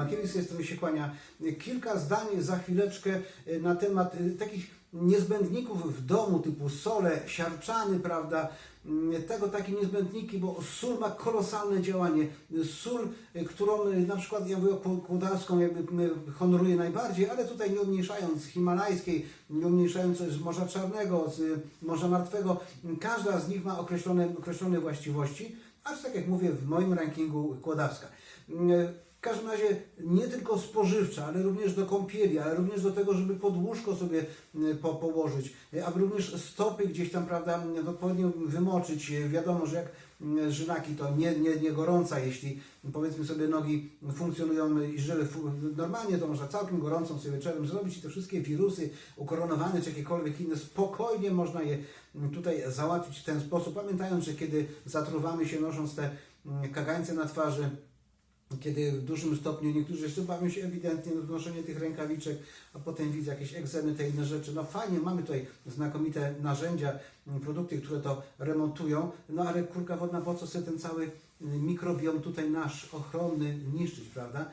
Polankiewicz, z strony się kłania. Kilka zdań za chwileczkę y, na temat y, takich niezbędników w domu typu sole, siarczany, prawda? Mm, Tego takie niezbędniki, bo sól ma kolosalne działanie. Sól, y, którą na przykład ja mówię kłodawską jakby honoruję najbardziej, ale tutaj nie umniejszając himalajskiej, nie umniejszając z Morza Czarnego, z Morza Martwego, każda z nich ma określone, określone właściwości, aż tak jak mówię w moim rankingu kłodawska. W każdym razie nie tylko spożywcza, ale również do kąpieli, ale również do tego, żeby pod łóżko sobie y, po, położyć, y, aby również stopy gdzieś tam, prawda, odpowiednio wymoczyć. Y, Wiadomo, że jak żynaki to nie, nie, nie gorąca, jeśli powiedzmy sobie nogi funkcjonują i żyły normalnie, to można całkiem gorącą sobie wieczorem zrobić i te wszystkie wirusy ukoronowane czy jakiekolwiek inne, spokojnie można je tutaj załatwić w ten sposób, pamiętając, że kiedy zatruwamy się nosząc te kagańce na twarzy, kiedy w dużym stopniu niektórzy jeszcze bawią się ewidentnie na noszenie tych rękawiczek, a potem widzę jakieś egzemy, te inne rzeczy. No fajnie, mamy tutaj znakomite narzędzia, m, produkty, które to remontują, no ale kurka wodna, po co sobie ten cały y, mikrobiom tutaj nasz ochronny niszczyć, prawda?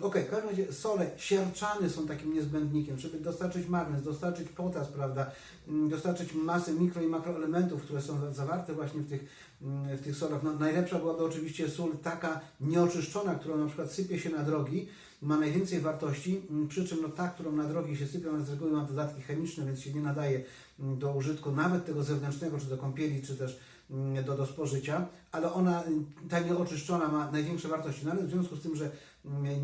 Okej, w każdym razie sole, sierczany są takim niezbędnikiem, żeby dostarczyć magnez, dostarczyć potas, prawda, mm, dostarczyć masę mikro i makroelementów, które są zawarte właśnie w tych, mm, w tych solach. No, najlepsza byłaby oczywiście sól taka nieoczyszczona, która na przykład sypie się na drogi, ma najwięcej wartości, mm, przy czym no, ta, którą na drogi się sypią, ona z reguły ma dodatki chemiczne, więc się nie nadaje do użytku nawet tego zewnętrznego, czy do kąpieli, czy też do, do spożycia, ale ona, ta nieoczyszczona ma największe wartości. No ale w związku z tym, że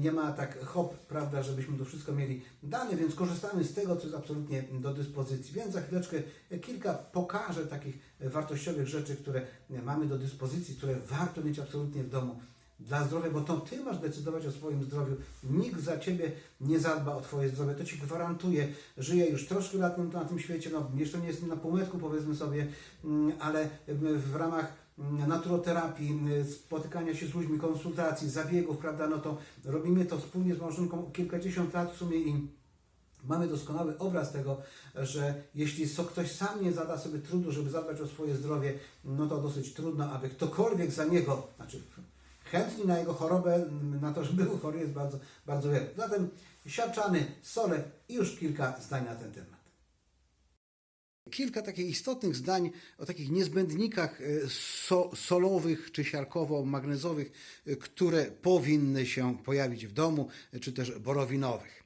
nie ma tak hop, prawda, żebyśmy to wszystko mieli dane, więc korzystamy z tego, co jest absolutnie do dyspozycji. Więc za chwileczkę kilka pokażę takich wartościowych rzeczy, które mamy do dyspozycji, które warto mieć absolutnie w domu dla zdrowia, bo to Ty masz decydować o swoim zdrowiu. Nikt za Ciebie nie zadba o Twoje zdrowie. To Ci gwarantuję. Żyję już troszkę lat na- tym świecie, no jeszcze nie jestem na półmetku powiedzmy sobie, mm, ale w ramach naturoterapii, mm, spotykania się z ludźmi, konsultacji, zabiegów, prawda, no to robimy to wspólnie z małżonką kilkadziesiąt lat w sumie i Mamy doskonały obraz tego, że jeśli ktoś sam nie zada sobie trudu, żeby zadbać o swoje zdrowie, no to dosyć trudno, aby ktokolwiek za niego, znaczy chętni na jego chorobę, m, na to, żeby był chory, jest bardzo, bardzo wiele. Zatem siarczany, sole i już kilka zdań na ten temat. Kilka takich istotnych zdań o takich niezbędnikach e, so, solowych czy siarkowo-magnezowych, e, które powinny się pojawić w domu, e, czy też borowinowych.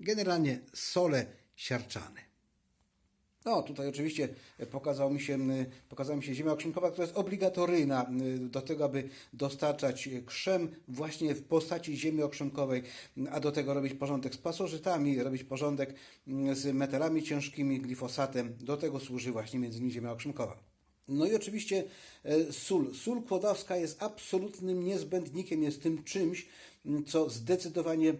Generalnie sole siarczane. No, tutaj oczywiście pokazał mi się, pokazała mi się ziemia okrzynkowa, która jest obligatoryjna do tego, aby dostarczać krzem właśnie w postaci ziemi okrzynkowej, a do tego robić porządek z pasożytami, robić porządek z metalami ciężkimi, glifosatem. Do tego służy właśnie między innymi ziemia okrzynkowa. No i oczywiście e, sól. Sól kłodawska jest absolutnym niezbędnikiem, jest tym czymś, co zdecydowanie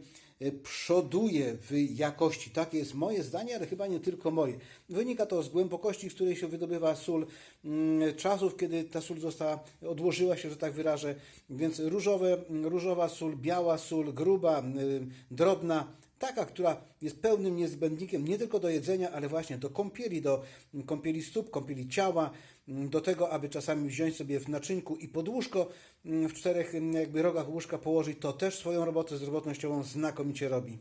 przoduje w jakości. Takie jest moje zdanie, ale chyba nie tylko moje. Wynika to z głębokości, z której się wydobywa sól, mm, czasów, kiedy ta sól została, odłożyła się, że tak wyrażę, więc różowe, różowa sól, biała sól, gruba, y, drobna, taka, która jest pełnym niezbędnikiem nie tylko do jedzenia, ale właśnie do kąpieli, do kąpieli stóp, kąpieli ciała, do tego, aby czasami wziąć sobie w naczynku i pod łóżko w czterech jakby rogach łóżka położyć, to też swoją robotę zdrowotnościową znakomicie robi.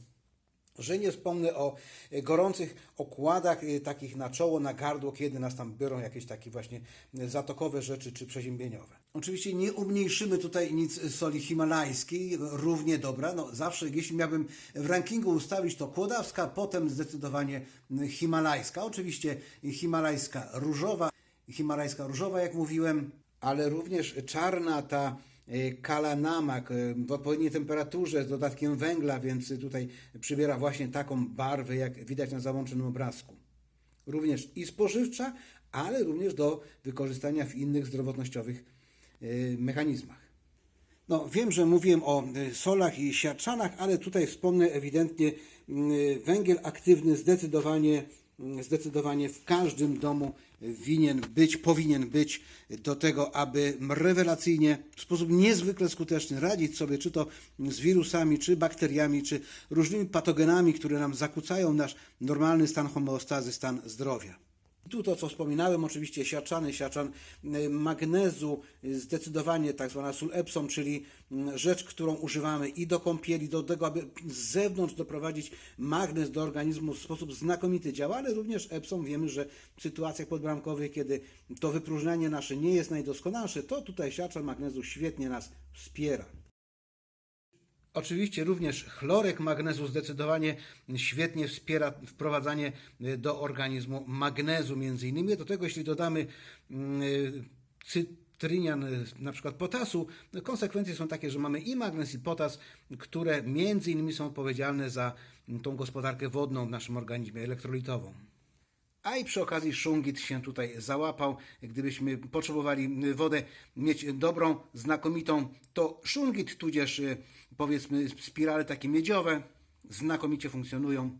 Że nie wspomnę o e, gorących okładach e, takich na czoło, na gardło, kiedy nas tam biorą jakieś takie właśnie e, zatokowe rzeczy czy przeziębieniowe. Oczywiście nie umniejszymy tutaj nic soli himalajskiej, równie dobra. No zawsze, jeśli miałbym w rankingu ustawić, to kłodawska, potem zdecydowanie himalajska. Oczywiście himalajska różowa, himalajska różowa, jak mówiłem, ale również czarna ta e, kalanamak e, w odpowiedniej temperaturze z dodatkiem węgla, więc tutaj przybiera właśnie taką barwę, jak widać na załączonym obrazku. Również i spożywcza, ale również do wykorzystania w innych zdrowotnościowych e, mechanizmach. No, wiem, że mówiłem o solach i siarczanach, ale tutaj wspomnę ewidentnie mm, węgiel aktywny zdecydowanie, mm, zdecydowanie w każdym domu winien być, powinien być do tego, aby rewelacyjnie, w sposób niezwykle skuteczny radzić sobie, czy to z wirusami, czy bakteriami, czy różnymi patogenami, które nam zakłócają nasz normalny stan homeostazy, stan zdrowia. Tu to, co wspominałem, oczywiście siarczany, siarczan y, magnezu, y, zdecydowanie tak zwana sól Epsom, czyli mm, rzecz, którą używamy i do kąpieli, do tego, aby z zewnątrz doprowadzić magnez do organizmu w sposób znakomity działa, ale również Epsom wiemy, że w sytuacjach podbramkowych, kiedy to wypróżnianie nasze nie jest najdoskonalsze, to tutaj siarczan magnezu świetnie nas wspiera. Oczywiście również chlorek magnezu zdecydowanie świetnie wspiera wprowadzanie y, do organizmu magnezu między innymi. Do tego jeśli dodamy mm, y, cytrynian, y, na przykład potasu, konsekwencje są takie, że mamy i magnez i potas, które między innymi są odpowiedzialne za mm, tą gospodarkę wodną w naszym organizmie elektrolitową. A i przy okazji szungit się tutaj załapał. Gdybyśmy potrzebowali wodę mieć dobrą, znakomitą, to szungit, tudzież y, powiedzmy spirale takie miedziowe znakomicie funkcjonują.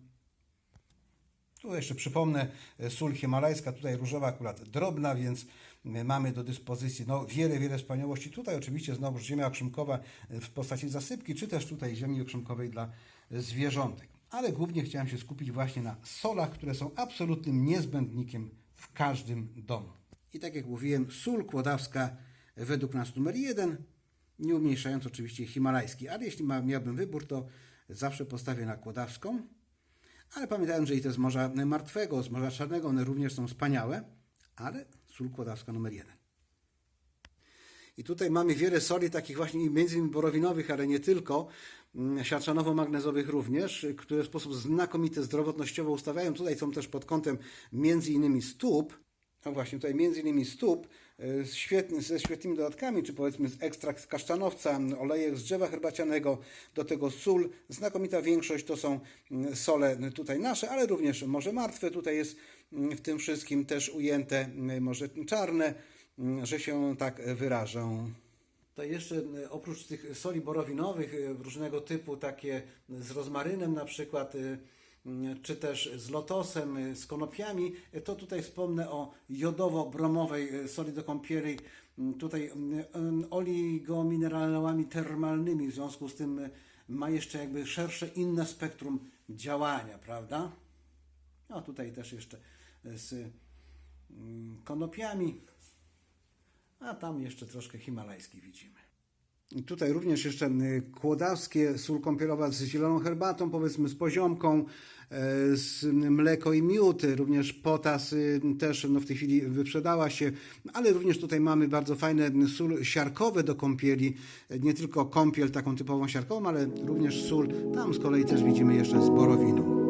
Tu jeszcze przypomnę, e, sól himalajska, tutaj różowa akurat drobna, więc my mamy do dyspozycji no, wiele, wiele wspaniałości. Tutaj oczywiście znowu ziemia okrzymkowa w postaci zasypki, czy też tutaj ziemi okrzymkowej dla zwierzątek. Ale głównie chciałem się skupić właśnie na solach, które są absolutnym niezbędnikiem w każdym domu. I tak jak mówiłem, sól kłodawska według nas numer jeden, nie umniejszając oczywiście himalajski. Ale jeśli miałbym wybór, to zawsze postawię na kłodawską. Ale pamiętałem, że i te z Morza Martwego, z Morza Czarnego, one również są wspaniałe, ale sól kłodawska numer jeden. I tutaj mamy wiele soli takich właśnie między innymi borowinowych, ale nie tylko, mm, siarczanowo-magnezowych również, które w sposób znakomity zdrowotnościowo ustawiają. Tutaj są też pod kątem między innymi stóp, no właśnie tutaj między innymi stóp z świetny, ze świetnymi dodatkami, czy powiedzmy z ekstrakt z kasztanowca, olejek z drzewa herbacianego, do tego sól. Znakomita większość to są sole tutaj nasze, ale również Morze Martwe tutaj jest w tym wszystkim też ujęte, Morze Czarne, że się tak wyrażę. To jeszcze y, oprócz tych soli borowinowych y, różnego typu, takie z rozmarynem na przykład, y, y, czy też z lotosem, y, z konopiami, to tutaj wspomnę o jodowo-bromowej soli do kąpieli, tutaj oligominerałami termalnymi, w związku z tym ma jeszcze jakby szersze inne spektrum działania, prawda? A tutaj też jeszcze z konopiami, a tam jeszcze troszkę himalajski widzimy. Tutaj również jeszcze y, kłodawskie, sól kąpielowa z zieloną herbatą, powiedzmy z poziomką, e, z mleko i miód, również potas y, też no, w tej chwili wyprzedała się, ale również tutaj mamy bardzo fajne sól siarkowe do kąpieli, E, nie tylko kąpiel taką typową siarkową, ale również sól, tam z kolei też widzimy jeszcze z borowiną.